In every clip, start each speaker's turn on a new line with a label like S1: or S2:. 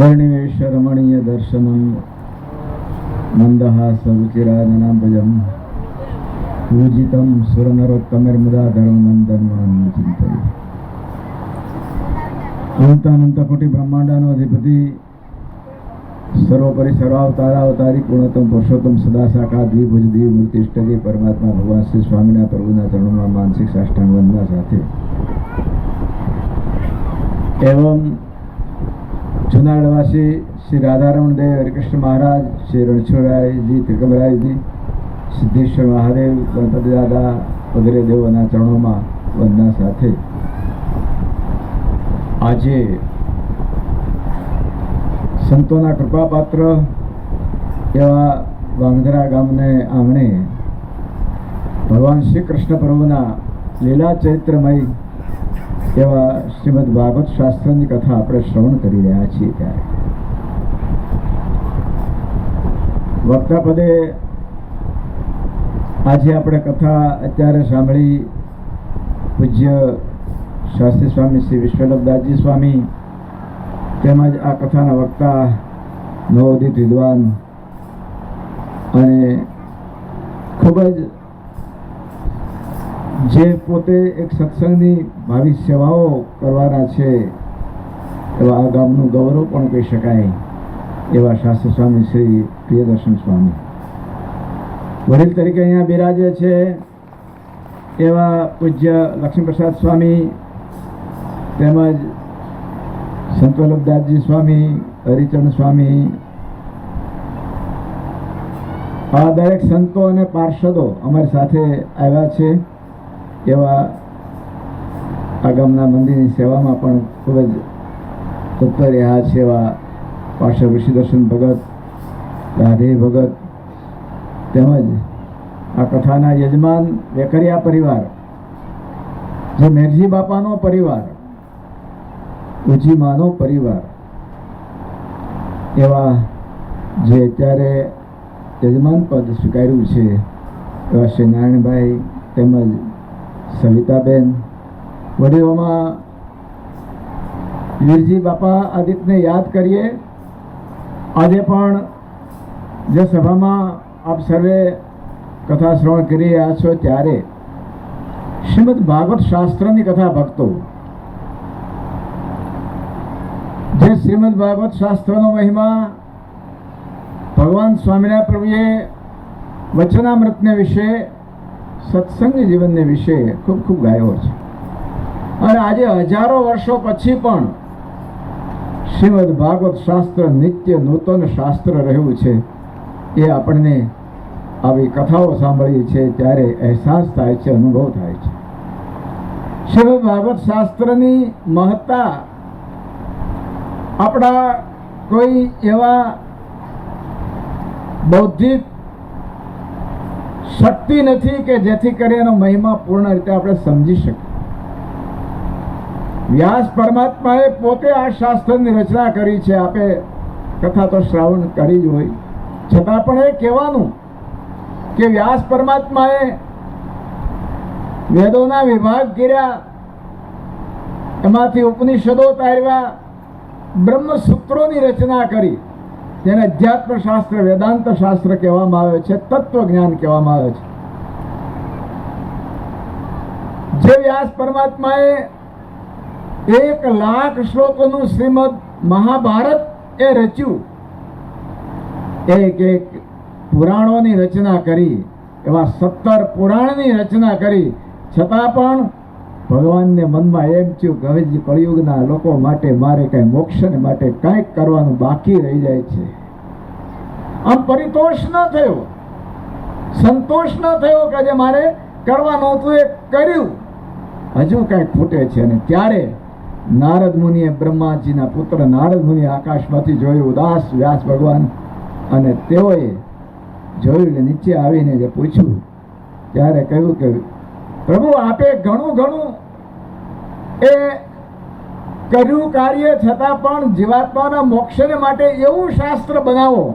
S1: વર્ણિવેશ રમણીય દર્શનમ મંદહાસરુચિરાનનાભજમ પૂજિતમ સુરનરોત્તમિર્મુદા ધર્મનંદન ચિંતય અનંત અનંત કોટી બ્રહ્માંડાનો અધિપતિ સર્વોપરી સર્વાવતારાવતારી પૂર્ણોત્તમ પુરુષોત્તમ સદા સાકા દ્વિભુજ દ્વિ મૂર્તિષ્ઠથી પરમાત્મા ભગવાન શ્રી સ્વામીના પ્રભુના ચરણોમાં માનસિક સાષ્ટાંગ વંદના સાથે એવમ જુનાગઢવાસી શ્રી રાધારમણ દેવ હરિકૃષ્ણ મહારાજ, શ્રી રણછોડરાયજી, ત્રિકમરાયજી, સિદ્ધેશ્વર મહાદેવ, ગણપતિ દાદા વગેરે દેવોના ચરણોમાં વંદના સાથે આજે સંતોના કૃપાપાત્ર એવા વાંગધરા ગામને આંગણે ભગવાન શ્રી કૃષ્ણ પ્રભુના લીલા ચરિત્રમય એવા શ્રીમદ ભાગવત શાસ્ત્રની કથા આપણે શ્રવણ કરી રહ્યા છીએ ત્યારે. વક્તા પદે આજે આપણે કથા અત્યારે સાંભળી પૂજ્ય શાસ્ત્રી સ્વામી શ્રી વિશ્વલભદાસજી સ્વામી તેમજ આ કથાના વક્તા નવોદિત વિદ્વાન અને ખૂબ જ જે પોતે એક સત્સંગની ભાવિ સેવાઓ કરવાના છે, એવા આ ગામનું ગૌરવ પણ કહી શકાય, એવા શાસ્ત્ર સ્વામી શ્રી પ્રિયદર્શન સ્વામી. વડીલ તરીકે અહીંયા બિરાજે છે, એવા પૂજ્ય લક્ષ્મીપ્રસાદ સ્વામી, તેમજ સંતવલ્લભદાસજી સ્વામી હરિચરણ સ્વામી, આ દરેક સંતો અને પાર્ષદો અમારી સાથે આવ્યા છે. એવા આ ગામના મંદિરની સેવામાં પણ ખૂબ જ તત્પર રહ્યા છે એવા પાર્શ્વ ઋષિદર્શન ભગત, રાધે ભગત તેમજ આ કથાના યજમાન વેકરિયા પરિવાર, જે મેરજી બાપાનો પરિવાર ઉજીમાનો પરિવાર એવા જે અત્યારે યજમાન પદ સ્વીકાર્યું છે એવા શ્રી નારાયણભાઈ તેમજ સવિતાબેન, વડીલોમાં વીરજી બાપા આદિત્યને યાદ કરીએ. આજે પણ જે સભામાં આપ સર્વે કથા શ્રવણ કરી રહ્યા છો ત્યારે શ્રીમદ ભાગવત શાસ્ત્રની કથા ભક્તો, જે શ્રીમદ ભાગવત શાસ્ત્રનો મહિમા ભગવાન સ્વામિનારાયણ પ્રભુએ વચનામૃતને વિશે સત્સંગ જીવનને વિશે ખૂબ ખૂબ ગાયો છે. અને આજે હજારો વર્ષો પછી પણ શ્રીમદ ભાગવત શાસ્ત્ર નિત્ય નૂતન શાસ્ત્ર રહ્યું છે. એ આપણને આવી કથાઓ સાંભળીએ છે ત્યારે અહેસાસ થાય છે, અનુભવ થાય છે. શ્રીમદ ભાગવત શાસ્ત્રની મહત્તા આપણા કોઈ એવા બૌદ્ધિક શક્તિ નથી કે જેથી કરી એનો મહિમા પૂર્ણ રીતે આપણે સમજી શકીએ. વ્યાસ પરમાત્માએ પોતે આ શાસ્ત્રની રચના કરી છે, આપે કથા તો શ્રાવણ કરી જ હોય. છતાં પણ એ કહેવાનું કે વ્યાસ પરમાત્માએ વેદોના વિભાગ કર્યા, એમાંથી ઉપનિષદો તારવ્યા બ્રહ્મસૂત્રોની રચના કરી. જેને અધ્યાત્મ શાસ્ત્ર વેદાંત શાસ્ત્ર કહેવામાં આવે છે તત્વ જ્ઞાન કહેવામાં આવે છે. જે વ્યાસ પરમાત્માએ એક લાખ શ્લોકોનું શ્રીમદ મહાભારત એ રચ્યું, એક એક પુરાણોની રચના કરી, એવા સત્તર પુરાણની રચના કરી, છતાં પણ ભગવાનને મનમાં એમ થયું કે હવે કળિયુગના લોકો માટે મારે કઈ મોક્ષને માટે કંઈક કરવાનું બાકી રહી જાય છે. આમ પરિતોષ ન થયો. સંતોષ ન થયો કે જે મારે કરવાનું હતું એ કર્યું. હજુ કાંઈક ખૂટે છે અને ત્યારે નારદ મુનિએ બ્રહ્માજીના પુત્ર નારદ મુનિએ આકાશમાંથી જોયું, ઉદાસ વ્યાસ ભગવાન. અને તેઓએ જોયું ને નીચે આવીને જે પૂછ્યું, ત્યારે કહ્યું કે, પ્રભુ, આપે ઘણું ઘણું એ કર્યું કાર્ય છતાં પણ જીવાત્માના મોક્ષને માટે એવું શાસ્ત્ર બનાવો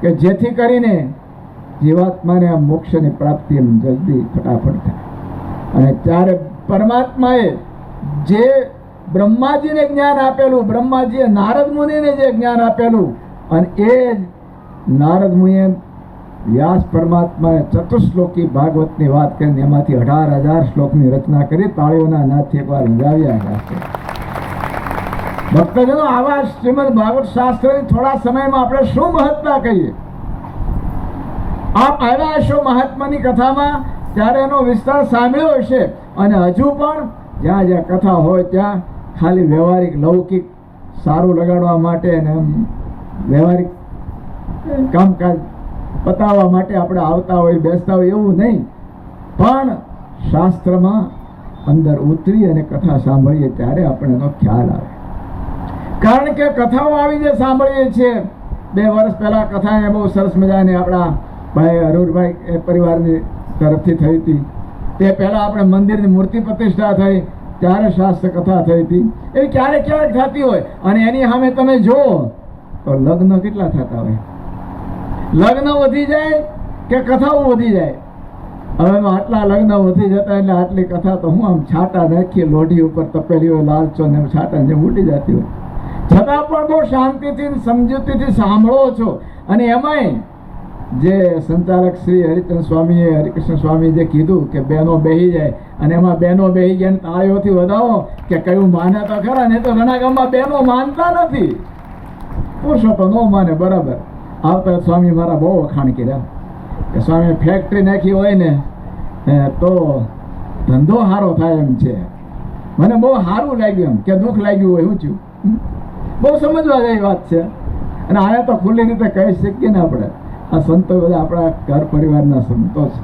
S1: કે જેથી કરીને જીવાત્માને આ મોક્ષની પ્રાપ્તિ એમ જલ્દી ફટાફટ થાય. અને ત્યારે પરમાત્માએ જે બ્રહ્માજીને જ્ઞાન આપેલું, બ્રહ્માજીએ નારદ મુનિને જે જ્ઞાન આપેલું, અને એ નારદ મુનિએ વ્યાસ પરમાત્માએ ચતુશ્લોકી ભાગવતની વાત કરીને એમાંથી અઢાર હજાર શ્લોકની રચના કરી તાળીઓના નાથથી એકવાર ગયા છે ભક્તજનો, આવા શ્રીમદ ભાગવત શાસ્ત્રની થોડા સમયમાં આપણે શું મહત્તા કહીએ? આપ આવ્યા હશો મહાત્માની કથામાં, ત્યારે એનો વિસ્તાર સાંભળ્યો હશે. અને હજુ પણ જ્યાં જ્યાં કથા હોય, ત્યાં ખાલી વ્યવહારિક, લૌકિક સારું લગાડવા માટે અને વ્યવહારિક કામકાજ પતાવવા માટે આપણે આવતા હોય, બેસતા હોય એવું નહીં. પણ શાસ્ત્રમાં અંદર ઉતરી અને કથા સાંભળીએ ત્યારે આપણે એનો ખ્યાલ આવે. કારણ કે કથાઓ આવી જે સાંભળીએ છીએ, બે વર્ષ પહેલાં કથા એ બહુ સરસ મજાની આપણા ભાઈ અરૂરભાઈ એ પરિવારની તરફથી થઈ હતી. તે પહેલાં આપણે મંદિરની મૂર્તિ પ્રતિષ્ઠા થઈ, ત્યારે શાસ્ત્ર કથા થઈ હતી. એ ક્યારેક ક્યારેક થતી હોય અને એની સામે તમે જુઓ તો લગ્ન કેટલા થતા હોય. લગ્ન વધી જાય કે કથાઓ વધી જાય? હવે આટલા લગ્ન વધી જતા એટલે આટલી કથા તો હું આમ છાટા નાખીએ, લોઢી ઉપર તપેલી હોય લાલચો ને એમ જે ઉડી જતી હોય. છતાં પણ બહુ શાંતિથી સમજૂતીથી સાંભળો છો. અને એમાંય જે સંચાલક શ્રી હરિચંદ સ્વામીએ, હરિકૃષ્ણ સ્વામી જે કીધું કે બહેનો બેહી જાય, અને એમાં બહેનો બેહી ગયા તાળીઓથી વધાવો કે કયું માને તો ખરા ને તો ઘણા ગામમાં બહેનો માનતા નથી. પુરુષો તો ન માને, બરાબર. આવતા સ્વામી મારા બહુ વખાણ કર્યા. સ્વામી ફેક્ટરી નાખી હોય ને હે, તો ધંધો સારો થાય એમ છે. મને બહુ સારું લાગ્યું એમ કે દુઃખ લાગ્યું હોય શું થયું બહુ સમજવા જેવી વાત છે. અને આને તો ખુલ્લી રીતે કહી શકીએ ને આપણે. આ સંતો બધા આપણા ઘર પરિવારના સંતો છે?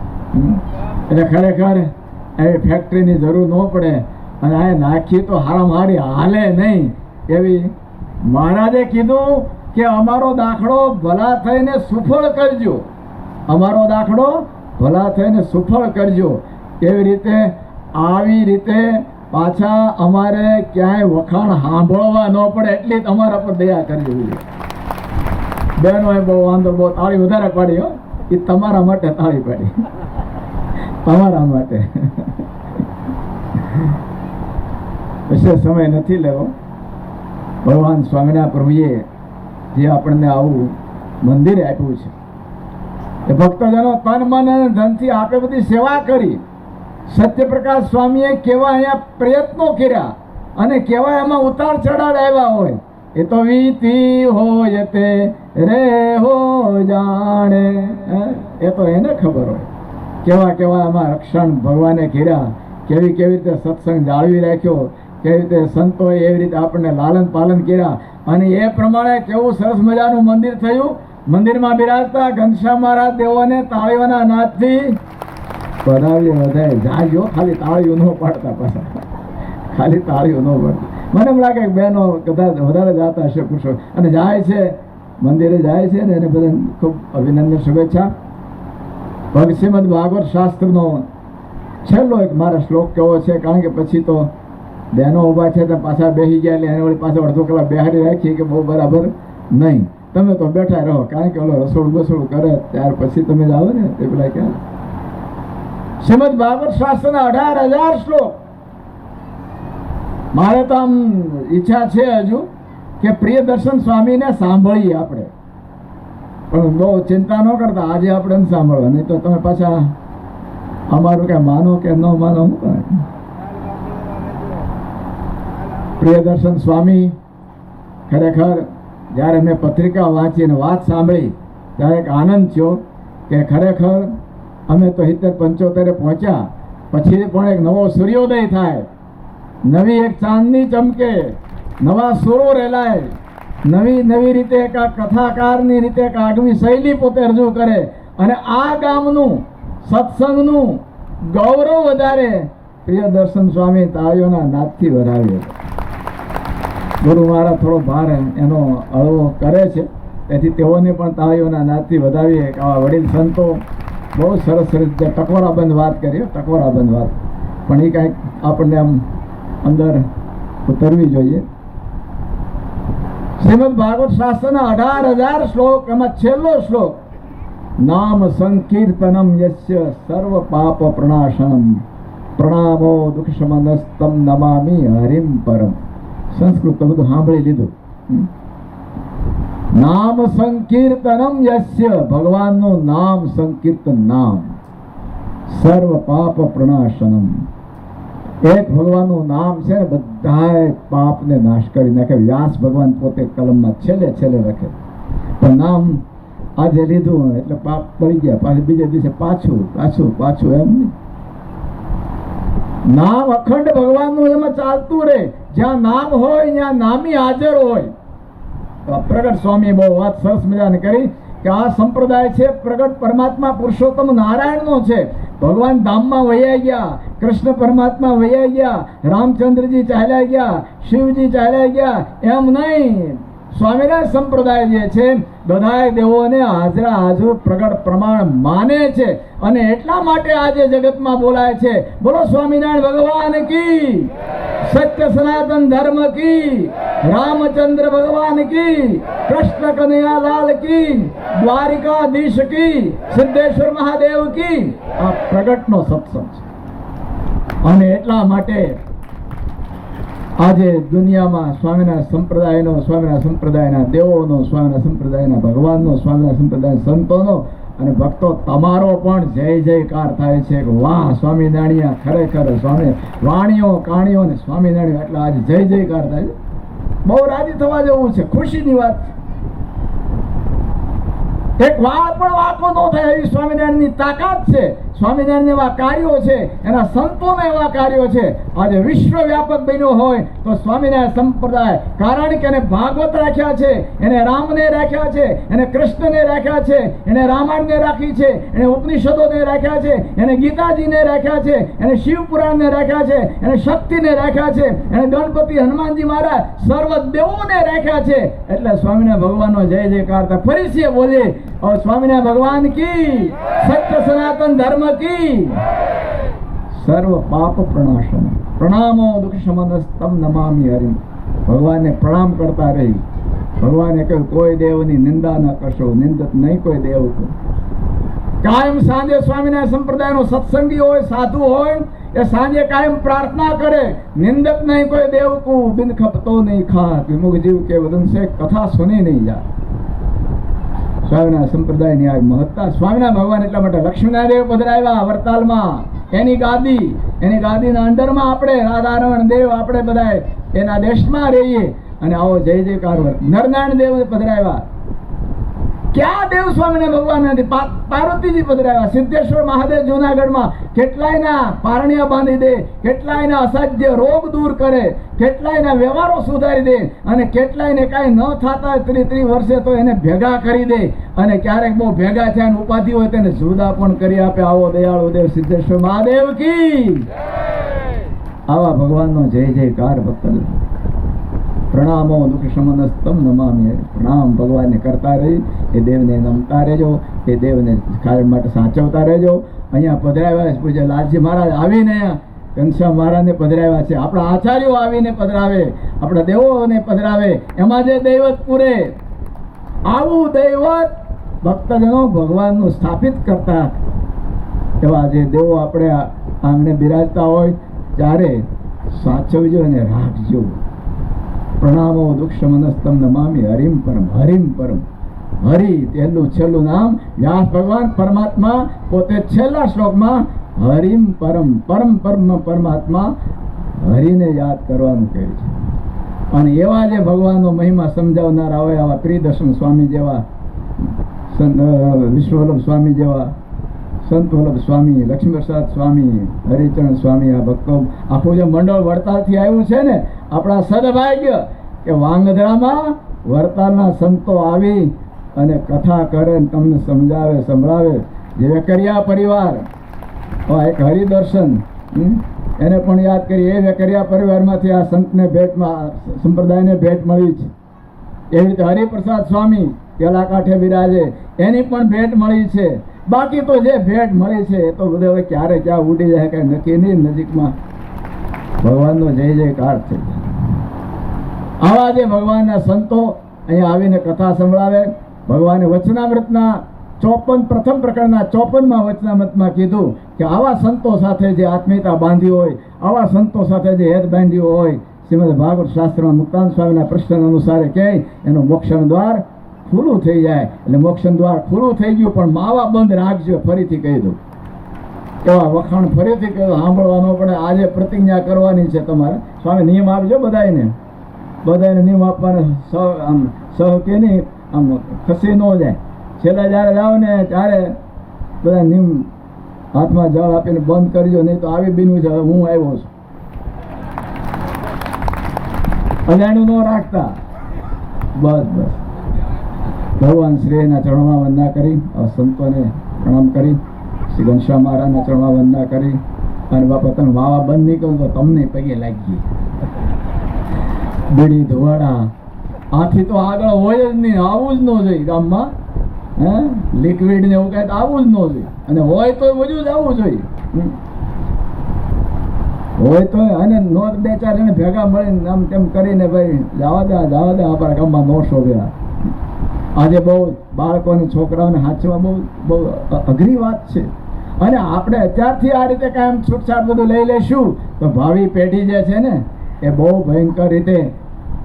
S1: એટલે ખરેખર એ ફેક્ટરીની જરૂર ન પડે. અને આ નાખી તો હારામ હારી હાલે નહીં. એવી મહારાજે કીધું કે અમારો દાખલો ભલા થઈને સુફળ કરજો. અમારો દાખલો ભલા થઈને સુફળ કરજો. એવી રીતે, આવી રીતે પાછા અમારે ક્યાંય વખાણ સાંભળવા ન પડે એટલી જ અમારા પર દયા કરજો બહેનોએ બહુ વાંધો, બહુ તાળી વધારે પાડી, હો. એ તમારા માટે તાળી પાડી. તમારા માટે. વિશેષ સમય નથી લેવો. ભગવાન સ્વામિનારાયણ પ્રભુએ જે આપણને આવું મંદિર આપ્યું છે. એ ભક્તજનો તન મન અને ધનથી આપે બધી સેવા કરી. સત્યપ્રકાશ સ્વામીએ કેવા અહીંયા પ્રયત્નો કર્યા અને કેવા એમાં ઉતાર ચઢાવ આવ્યા હોય, એ તો વીતી હોય તે, રે હો જાણે. એ તો એને ખબર હોય. કેવા કેવા એમાં રક્ષણ ભગવાને કર્યા, કેવી કેવી રીતે સત્સંગ જાળવી રાખ્યો કેવી રીતે સંતોએ એવી રીતે આપણને લાલન પાલન કર્યા? અને એ પ્રમાણે કેવું સરસ મજાનું મંદિર થયું? મંદિરમાં બિરાજતા ઘનશ્યામ મહારાજ દેવોને તાળીઓના નાદથી પધાવીએ વધારે જાજો ખાલી તાળીઓ ન પાડતા પાછા. ખાલી તાળીઓ ન પાડતા. મને એમ લાગે બહેનો કદાચ વધારે જાતા હશે પુરુષો. અને જાય છે, મંદિરે જાય છે ને એને બધા ખૂબ અભિનંદન, શુભેચ્છા. ભગ શ્રીમદ ભાગવત શાસ્ત્રનો છેલ્લો એક મારા શ્લોક કેવો છે? કારણ કે પછી તો બહેનો ઊભા છે તો પાછા બેસી ગયા એટલે એને વળી પાછા અડધો કલાક બેહાડી રાખીએ કે બહુ બરાબર નહીં. તમે તો બેઠા રહો, કારણ કે ઓલો રસોડું બસોડું કરે, ત્યાર પછી તમે જાઓ ને, તે પેલા ક્યાં શ્રીમદ ભાગવત શાસ્ત્રના અઢાર હજાર શ્લોક. મારે તો આમ ઈચ્છા છે હજુ કે પ્રિય દર્શન સ્વામીને સાંભળીએ આપણે. પણ બહુ ચિંતા ન કરતા, આજે આપણે સાંભળવા. નહીં તો તમે પાછા અમારું કે માનો કે ન માનો, હું પ્રિયદર્શન સ્વામી ખરેખર જ્યારે મેં પત્રિકા વાંચી અને વાત સાંભળી, ત્યારે એક આનંદ થયો કે ખરેખર અમે તો સિત્તેર પંચોતેરે પહોંચ્યા, પછી પણ એક નવો સૂર્યોદય થાય. નવી એક ચાંદની ચમકે, નવા સુરો રેલાય. નવી નવી રીતે એક આ કથાકારની રીતે એક આગવી શૈલી પોતે રજૂ કરે અને આ ગામનું સત્સંગનું ગૌરવ વધારે. પ્રિયદર્શન સ્વામી તાળીઓના નાદથી વધાવ્યો ગુરુ મહારાજ થોડો ભાર એનો અળવો કરે છે. તેથી તેઓને પણ તાળીઓના નાદથી વધાવીએ. કે આવા વડીલ સંતો બહુ સરસ રીતે ટકોરાબંધ વાત કરીએ ટકોરાબંધ વાત. પણ એ કાંઈક આપણને આમ અંદર ઉતરવી જોઈએ. શ્રીમદ ભાગવત શાસ્ત્રના અઢાર હજાર શ્લોક, એમાં છેલ્લો શ્લોક, નામ સંકીર્તનમ યસ્ય સર્વ પાપ પ્રણાશનમ. પ્રણામો દુઃખ સમનસ્તમ નમામિ હરિમ પરમ. સંસ્કૃત તો બધું સાંભળી લીધું નામ સંકીર્તનમ યસ્ય ભગવાનનું નામ સંકીર્તન નામ સર્વ પાપ પ્રણાશનમ એક ભગવાનનું નામ છે ને બધાય પાપને નાશ કરી નાખે વ્યાસ ભગવાન પોતે કલમમાં છેલ્લે છેલ્લે રાખે પણ નામ આજે લીધું એટલે પાપ પડી ગયા પાછું બીજે દિવસે પાછું પાછું પાછું એમ નહીં નામ અખંડ ભગવાનનું એમાં ચાલતું રહે જ્યાં નામ હોય, ત્યાં નામી હાજર હોય. પ્રગટ સ્વામી બહુ વાત સરસ મજાની કરી કે આ સંપ્રદાય છે, પ્રગટ પરમાત્મા પુરુષોત્તમ નારાયણનો છે. ભગવાન ધામમાં વૈયા ગયા, કૃષ્ણ પરમાત્મા વૈયા ગયા, રામચંદ્રજી ચાલ્યા ગયા, શિવજી ચાલ્યા ગયા, એમ નહીં. સ્વામિનારાયણ સંપ્રદાય જે છે, બધાય દેવોને હાજરા હાજર પ્રગટ પ્રમાણ માને છે અને એટલા માટે આજે જગતમાં બોલાય છે. બોલો સ્વામિનારાયણ ભગવાન કી? સત્ય સનાતન ધર્મ કી? રામચંદ્ર ભગવાન કી? કૃષ્ણ કનૈયાલાલ કી? દ્વારિકાધીશ કી? સિદ્ધેશ્વર મહાદેવ કી? આ પ્રગટનો સત્સંગ છે. અને એટલા માટે આજે દુનિયામાં સ્વામિનારાયણ સંપ્રદાયનો, સ્વામીના સંપ્રદાયના દેવોનો, સ્વામીના સંપ્રદાયના ભગવાનનો, સ્વામીના સંપ્રદાયના સંતોનો અને ભક્તો તમારો પણ જય જયકાર થાય છે કે વાહ સ્વામિનારાયણ ખરેખર સ્વામી વાણીઓ, કાણીઓ અને સ્વામિનારાયણ એટલે આજે જય જયકાર થાય છે. બહુ રાજી થવા જેવું છે, ખુશીની વાત છે. એક વાળ પણ વાંકો ન થાય એવી સ્વામિનારાયણની તાકાત છે. સ્વામિનારાયણ એવા કાર્યો છે, એના સંતોના એવા કાર્યો છે. આજે વિશ્વ વ્યાપક બન્યો હોય તો સ્વામિનારાયણ સંપ્રદાય, કારણ કે એને ભાગવત રાખ્યા છે, એને રામને રાખ્યા છે, એને કૃષ્ણને રાખ્યા છે, એને રામાયણને રાખી છે, એને ઉપનિષદોને રાખ્યા છે, એને ગીતાજીને રાખ્યા છે, એને શિવપુરાણને રાખ્યા છે, એને શક્તિને રાખ્યા છે, એને ગણપતિ હનુમાનજી મહારાજ સર્વ દેવોને રાખ્યા છે. એટલે સ્વામિનારાયણ ભગવાનનો જય જયકાર. થાય ફરી છે બોલીએ સ્વામિનારાયણ ભગવાન કી, સત્ય સનાતન ધર્મ કી પાપ પ્રણાશન પ્રણામો કરતા રહી. ભગવાને કહ્યું, કોઈ દેવની નિંદા ન કરશો. નિંદત નહીં કોઈ દેવ કાયમ સાંજે સ્વામિનારાયણ સંપ્રદાયનો સત્સંગી હોય, સાધુ હોય, એ સાંજે કાયમ પ્રાર્થના કરે. નિંદક નહીં કોઈ દેવ કો બિન ખપતો નહીં ખાત. વિમુખ જીવ કે વદન સે કથા સુની નહીં જા. સ્વામિનારાયણ સંપ્રદાયની આ મહત્તા. સ્વામીના ભગવાન એટલા માટે લક્ષ્મીનારાયણ દેવ પધરાવ્યા વરતાલમાં એની ગાદી, એની ગાદીના અંડરમાં આપણે, રાધારમણ દેવ આપણે બધા એના દેશમાં રહીએ. અને આવો જય જયકાર નરનારાયણ દેવ પધરાવ્યા ક્યાં દેવ સ્વામીને ભગવાન નથી? પાર્વતીજી પધરાવ્યા. સિદ્ધેશ્વર મહાદેવ જુનાગઢમાં કેટલાયના પારણિયા બાંધી દે કેટલાયના અસાધ્ય રોગ દૂર કરે કેટલાયના વ્યવહારો સુધારી દે અને કેટલાયને કાંઈ ન થતા ત્રી ત્રી વર્ષે તો એને ભેગા કરી દે અને ક્યારેક બહુ ભેગા થયા અને ઉપાધિ હોય તેને જુદા પણ કરી આપે. આવો દયાળુ દેવ સિદ્ધેશ્વર મહાદેવ કી! આવા ભગવાનનો જય જયકાર ભક્ત પ્રણામો દુઃખ નમામી પ્રણામ ભગવાનને કરતા રહી, એ દેવને નમતા રહેજો, એ દેવને કાયમ માટે સાચવતા રહેજો. અહીંયા પધરાવ્યા છે પૂજ્ય લાલજી મહારાજ, આવીને ઘનશ્યામ મહારાજને પધરાવ્યા છે. આપણા આચાર્યો આવીને પધરાવે, આપણા દેવોને પધરાવે. એમાં જે દૈવત પૂરે, આવું દૈવત ભક્તજનો ભગવાનનું સ્થાપિત કરતા એવા જે દેવો આપણે આંગણે બિરાજતા હોય, ત્યારે સાચવજો અને રાખજો. પ્રણામો દુઃખ મનસ્તમ નમામી હરિમ પરમ હરિમ પરમ. હરિ તેનું છેલ્લું નામ. વ્યાસ ભગવાન, પરમાત્મા, પોતે છેલ્લા શ્લોકમાં હરિમ પરમ પરમ પરમ પરમાત્મા હરિને યાદ કરવાનું કહે છે. અને એવા જે ભગવાનનો મહિમા સમજાવનારા હોય આવા પ્રિયદર્શન સ્વામી જેવા વિશ્વવલ્લભ સ્વામી જેવા સંત વલ્લભ સ્વામી, લક્ષ્મીપ્રસાદ સ્વામી, હરિચરણ સ્વામી, આ ભક્તો આખું જે મંડળ વડતાલથી આવ્યું છે ને આપણા સદભાગ્ય કે વાંગધરામાં વર્તાના સંતો આવી અને કથા કરે તમને સમજાવે, સંભળાવે. જે વેકરિયા પરિવાર એક હરિદર્શન? એને પણ યાદ કરી, એ વેકરિયા પરિવારમાંથી આ સંતને ભેટમાં સંપ્રદાયને ભેટ મળી છે. એવી રીતે હરિપ્રસાદ સ્વામી પેલા કાંઠે બિરાજે, એની પણ ભેટ મળી છે. બાકી તો જે ભેટ મળી છે, એ તો બધે હવે ક્યારે ક્યાં ઉડી જાય કઈ નક્કી નહીં, નજીકમાં ભગવાનનો જય જયકાર છે આવા જે ભગવાનના સંતો અહીંયા આવીને કથા સંભળાવે, ભગવાને વચનામૃતના ચોપન, પ્રથમ પ્રકરણના ચોપનમાં વચનામૃતમાં કીધું કે આવા સંતો સાથે જે આત્મીયતા બાંધી હોય, આવા સંતો સાથે જે હેત બાંધ્યો હોય, શ્રીમદ ભાગવત શાસ્ત્રમાં મુક્તાન સ્વામીના પ્રશ્ન અનુસાર કહે, એનું મોક્ષણ દ્વાર ખુલ્લું થઈ જાય. એટલે મોક્ષણ દ્વાર ખુલ્લું થઈ ગયું, પણ માવા બંધ રાખજો, ફરીથી કહી દઉં. એવા વખાણ ફરીથી કહ્યું સાંભળવાનો પડે. આજે પ્રતિજ્ઞા કરવાની છે તમારે. સ્વામી, નિયમ આપજો બધાને બધાને નિયમ આપવાને સ આમ સહ કે નહીં, આમ ખસી ન જાય. છેલ્લા જ્યારે જાઓ ને ત્યારે બધા નિયમ હાથમાં જળ આપીને બંધ કરજો, નહીં તો આવી બીનું છે હું આવ્યો છું. અજાણ્યું ન રાખતા. બસ બસ. ભગવાન શ્રીના ચરણમાં વંદના કરી સંતોને પ્રણામ કરી, શ્રી ઘનશ્યામ મહારાજના ચરણમાં વંદના કરી, અને બાપા તમે વાવા બંધ નહીં કરો તો તમને પગે લાગીએ. બીડી ધોવાડા. આથી તો આગળ હોય જ નહીં, આવું જ ન જોઈએ ગામમાં. હે? લિક્વિડ ને એવું કાંઈ આવું જ ન જોઈએ. અને હોય તો બધું જ આવવું જોઈએ. હોય તો અને નોટ બે ચાર જણ ભેગા મળીને આમ તેમ કરીને ભાઈ, જવા દે જવા દે, આપણા ગામમાં નો ગયા આજે બહુ બાળકોને છોકરાઓને હાચવા બહુ બહુ અઘરી વાત છે. અને આપણે અત્યારથી આ રીતે કાંઈ છૂટછાટ બધું લઈ લેશું તો ભાવિ પેઢી જે છે ને એ બહુ ભયંકર રીતે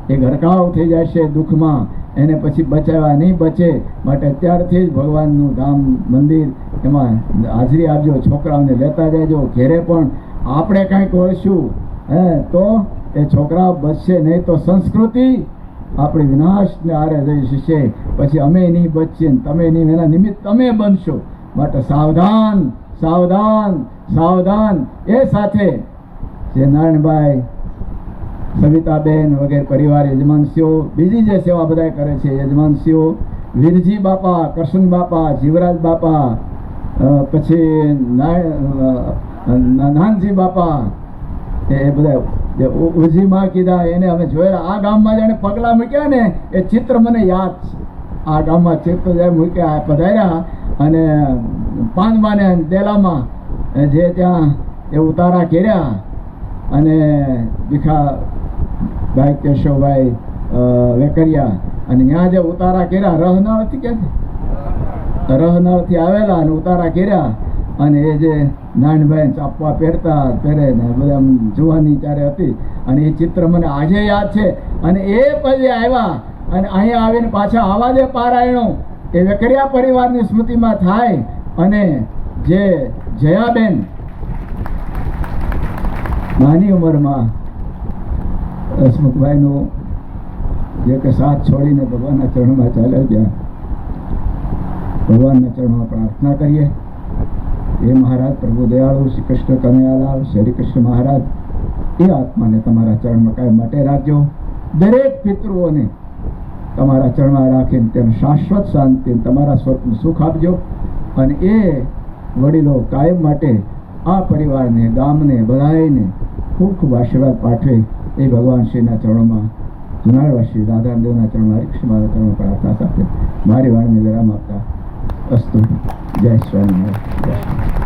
S1: એ ગરકાવ થઈ જશે દુઃખમાં. એને પછી બચાવવા નહીં બચે, માટે અત્યારથી જ ભગવાનનું ધામ, મંદિર એમાં હાજરી આપજો, છોકરાઓને લેતા જજો, ઘેરે પણ આપણે કાંઈક વળશું. હે, તો એ છોકરાઓ બચશે નહીં તો સંસ્કૃતિ આપણી વિનાશને આરે જઈ જશે. પછી અમે નહીં બચીએ તમે નહીં, એના નિમિત્ત તમે બનશો. માટે સાવધાન સાવધાન સાવધાન. એ સાથે જે નારાયણભાઈ સવિતાબેન વગેરે પરિવાર, યજમાનશ્રીઓ, બીજી જે સેવા બધા કરે છે, યજમાનશ્રીઓ, વીરજી બાપા, કરશન બાપા, જીવરાજ બાપા પછી નાનજી બાપા, એ બધા જે ઉજીમાં કીધા, એને અમે જોયેલા. આ ગામમાં જાણે પગલાં મૂક્યા ને, એ ચિત્ર મને યાદ છે. આ ગામમાં ચિત્ર જ્યારે મૂક્યા પધાર્યા અને પાનમાને દેલામાં જે ત્યાં એ ઉતારા કર્યા અને ભીખા ભાઈ કેશવભાઈ વેકરિયા અને ત્યાં જે ઉતારા કર્યા, રહનાળથી ક્યાંથી? રહનાળથી આવેલા અને ઉતારા કર્યા અને એ જે નાનભાઈ ચાપવા પહેરતા પહેરે ને બધા જુવાની ત્યારે હતી. અને એ ચિત્ર મને આજે યાદ છે. અને એ પછી આવ્યા અને અહીંયા આવીને પાછા આવા જે પારાયણો, એ વેકરિયા પરિવારની સ્મૃતિમાં થાય અને જે જયાબેન, નાની ઉંમરમાં હસમુખભાઈનું જે કે સાથ છોડીને ભગવાનના ચરણમાં ચાલ્યા ગયા. ભગવાનના ચરણમાં પ્રાર્થના કરીએ. એ મહારાજ, પ્રભુ દયાળુ શ્રી કૃષ્ણ કનૈયાલાલ શ્રી કૃષ્ણ મહારાજ, એ આત્માને તમારા ચરણમાં કાયમ માટે રાખજો. દરેક પિતૃઓને તમારા ચરણમાં રાખીને તેમ શાશ્વત શાંતિ તમારા સ્વપ્ન સુખ આપજો અને એ વડીલો કાયમ માટે આ પરિવારને, ગામને, બધાયને ખૂબ ખૂબ આશીર્વાદ પાઠવે. એ ભગવાન શ્રીના ચરણોમાં જુનાળવાસી રાધાદેવના ચરણમાં હરિકૃષ્ણના ચરણમાં પ્રાર્થના સાથે મારી વાણીને વિરામ આપતા અસ્તુ. જય સ્વામિનારાયણ. જય શ્રી